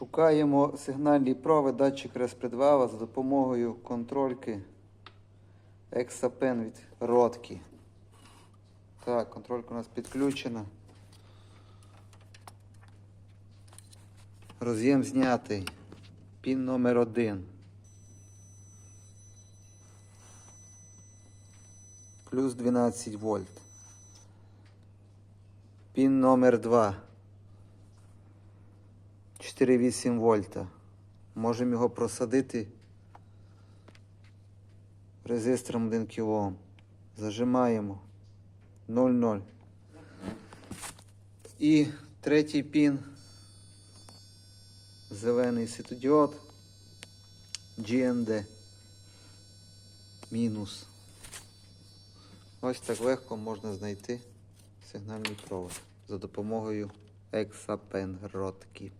Шукаємо сигнальний провід, датчик респредвала за допомогою контрольки Exapen від Ротки. Так, контролька у нас підключена. Роз'єм знятий. Пін номер один. Плюс 12 вольт. Пін номер 2. 4,8 вольта. Можемо його просадити резистором 1 кОм. Зажимаємо 0,0. І третій пін. Зелений світодіод GND. Мінус. Ось так легко можна знайти сигнальний провод за допомогою ексапен ротки.